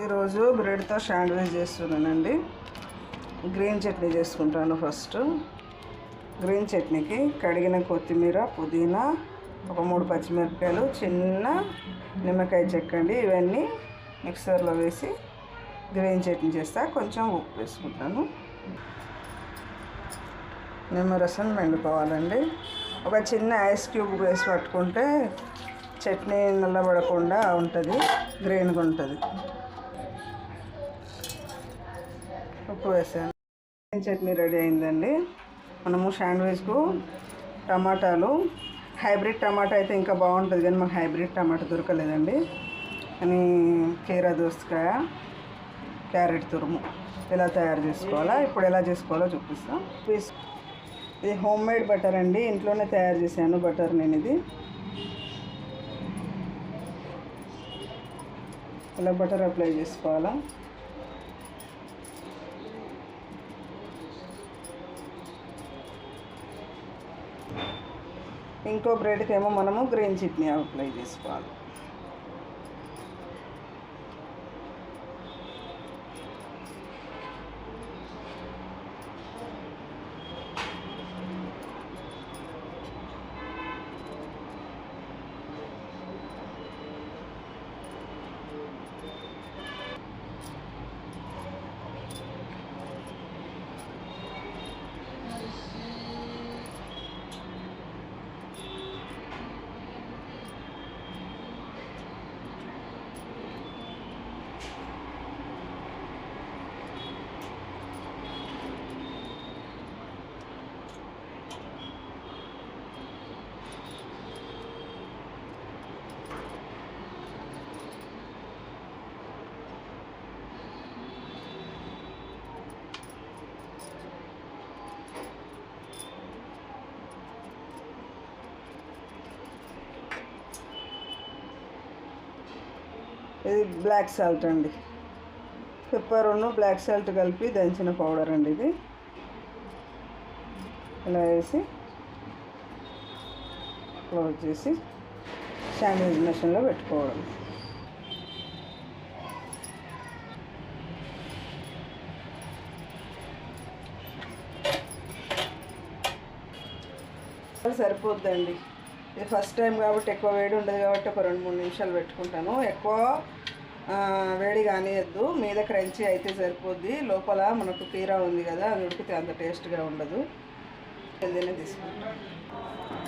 ఈరోజు బ్రెడ్తో శాండ్విచ్ చేస్తున్నానండి. గ్రీన్ చట్నీ చేసుకుంటాను ఫస్ట్. గ్రీన్ చట్నీకి కడిగిన కొత్తిమీర పుదీనా ఒక మూడు పచ్చిమిరపకాయలు చిన్న నిమ్మకాయ చెక్కండి ఇవన్నీ మిక్సర్లో వేసి గ్రీన్ చట్నీ చేస్తా. కొంచెం ఉప్పు వేసుకుంటాను. నిమ్మరసం మెండుకోవాలండి. ఒక చిన్న ఐస్ క్యూబ్ వేసి పట్టుకుంటే చట్నీ నల్లబడకుండా ఉంటుంది గ్రీన్గా ఉంటుంది. ఉప్పు వేసాను. చట్నీ రెడీ అయిందండి? మనము శాండ్విచ్కు టమాటాలు. హైబ్రిడ్ టమాటా అయితే ఇంకా బాగుంటుంది కానీ మాకు హైబ్రిడ్ టమాటా దొరకలేదండి. కానీ కీరా దోసకాయ క్యారెట్ తురుము ఎలా తయారు చేసుకోవాలా ఇప్పుడు ఎలా చేసుకోవాలో చూపిస్తాం. పీస్ ఇది హోమ్ మేడ్ బటర్ అండి. ఇంట్లోనే తయారు చేశాను బటర్ నేను ఇది. ఇలా బటర్ అప్లై చేసుకోవాలా? ఇంకో బ్రెడ్కి ఏమో మనము గ్రీన్ చట్నీ అప్లై చేసుకోవాలి. ఇది బ్లాక్ సాల్ట్ అండి. పెప్పరును బ్లాక్ సాల్ట్ కలిపి దంచిన పౌడర్ అండి ఇది. ఇలా వేసి క్లోజ్ చేసి శాండ్విచ్ మిషన్లో పెట్టుకోవడం సరిపోద్దండి. ఇది ఫస్ట్ టైం కాబట్టి ఎక్కువ వేడి ఉండదు కాబట్టి ఒక రెండు మూడు నిమిషాలు పెట్టుకుంటాను. ఎక్కువ వేడి కానియద్దు మీద క్రంచీ అయితే సరిపోద్ది. లోపల మనకు కీరా ఉంది కదా అది ఉడికితే అంత టేస్ట్గా ఉండదు. హెల్దీనే తీసుకుంటాం.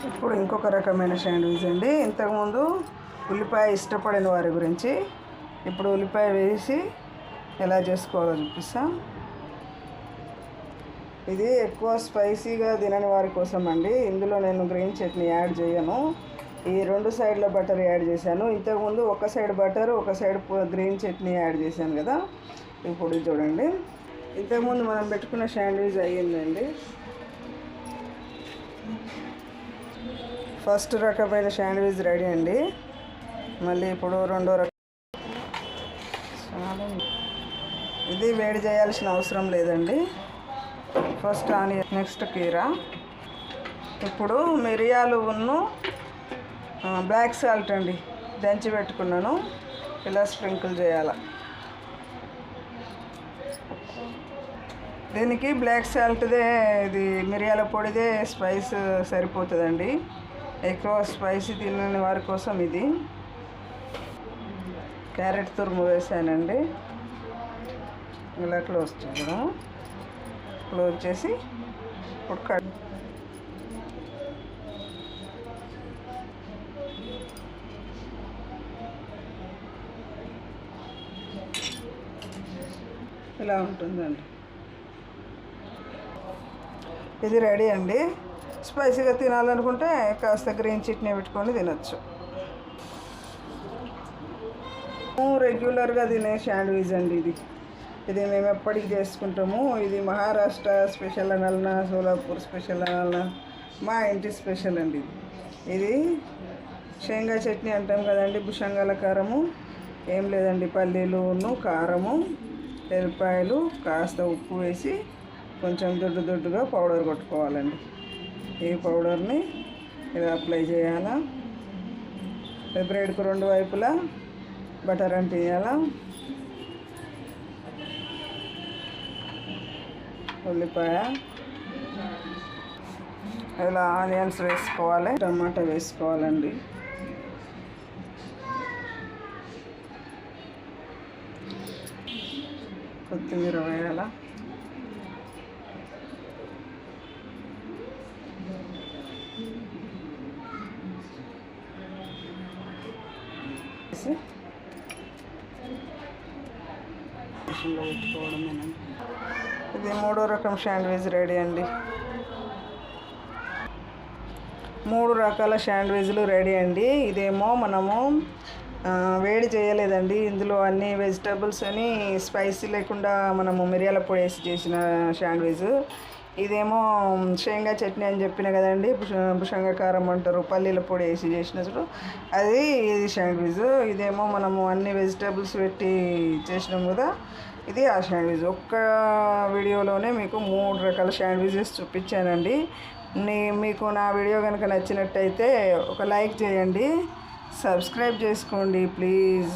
ఇప్పుడు ఇంకొక రకమైన శాండ్విచ్ అండి. ఇంతకుముందు ఉల్లిపాయ ఇష్టపడిన వారి గురించి ఇప్పుడు ఉల్లిపాయ వేసి ఎలా చేసుకోవాలో చూపిస్తాం. ఇది ఎక్కువ స్పైసీగా తినని వారి కోసం అండి ఇందులో నేను గ్రీన్ చట్నీ యాడ్ చేయను. ఈ రెండు సైడ్ల బటర్ యాడ్ చేశాను. ఇంతకుముందు ఒక సైడ్ బటర్ ఒక సైడ్ గ్రీన్ చట్నీ యాడ్ చేశాను కదా. ఇప్పుడు చూడండి. ఇంతకుముందు మనం పెట్టుకున్న శాండ్విచ్ అయ్యిందండి. ఫస్ట్ రకమైన శాండ్విచ్ రెడీ అండి. మళ్ళీ ఇప్పుడు రెండో రకం చాలా ఇది వేడి చేయాల్సిన అవసరం లేదండి. ఫస్ట్ ఆనియన్ నెక్స్ట్ కీరా. ఇప్పుడు మిరియాలు ఉన్ను బ్లాక్ సాల్ట్ అండి దంచి పెట్టుకున్నాను. ఇలా స్ప్రింకిల్ చేయాల. దీనికి బ్లాక్ సాల్ట్దే ఇది మిరియాల పొడిదే స్పైస్ సరిపోతుందండి. ఎక్కువ స్పైసీ తినని వారి కోసం ఇది. క్యారెట్ తురుము వేసానండి. ఇలా క్లోజ్ చేద్దాం. క్లోజ్ చేసి ఇప్పుడు కట్ ఇలా ఉంటుందండి. ఇది రెడీ అండి. స్పైసీగా తినాలనుకుంటే కాస్త గ్రీన్ చట్నీ పెట్టుకొని తినచ్చు. రెగ్యులర్గా తినే శాండ్విచ్ అండి ఇది. ఇది మేము ఎప్పటికి చేసుకుంటాము. ఇది మహారాష్ట్ర స్పెషల్ అనాలన సోలాపూర్ స్పెషల్ అనాలన మా ఇంటి స్పెషల్ అండి ఇది. ఇది శేంగా చట్నీ అంటాం కదండి భుషంగాల కారము. ఏం లేదండి పల్లీలును కారము ఎల్లిపాయలు కాస్త ఉప్పు వేసి కొంచెం దొడ్డు దొడ్డుగా పౌడర్ కొట్టుకోవాలండి. ఈ పౌడర్ని ఇలా అప్లై చేయాలా? బ్రెడ్కు రెండు వైపులా బటర్ అంటియాలా? ఉల్లిపాయ. ఇలా ఆనియన్స్ వేసుకోవాలి. టమాటా వేసుకోవాలండి. కొత్తిమీర వేయాల. పెట్టుకోవడమేనండి. ఇది మూడో రకం శాండ్విచ్ రెడీ అండి. మూడు రకాల శాండ్విచ్లు రెడీ అండి. ఇదేమో మనము వేడి చేయలేదండి. ఇందులో అన్ని వెజిటబుల్స్ అని స్పైసీ లేకుండా మనము మిరియాల పొడి వేసి చేసిన శాండ్విచ్. ఇదేమో శేంగా చట్నీ అని చెప్పిన కదండి భుష- కారం అంటారు పల్లీల పొడి వేసి చేసిన అది ఇది శాండ్విచ్. ఇదేమో మనము అన్ని వెజిటబుల్స్ పెట్టి చేసినాం కదా ఇది ఆ శాండ్విచ్. ఒక్క వీడియోలోనే మీకు మూడు రకాల శాండ్విచెస్ చూపించానండి. నీ మీకు నా వీడియో కనుక నచ్చినట్టయితే ఒక లైక్ చేయండి. సబ్స్క్రైబ్ చేసుకోండి ప్లీజ్.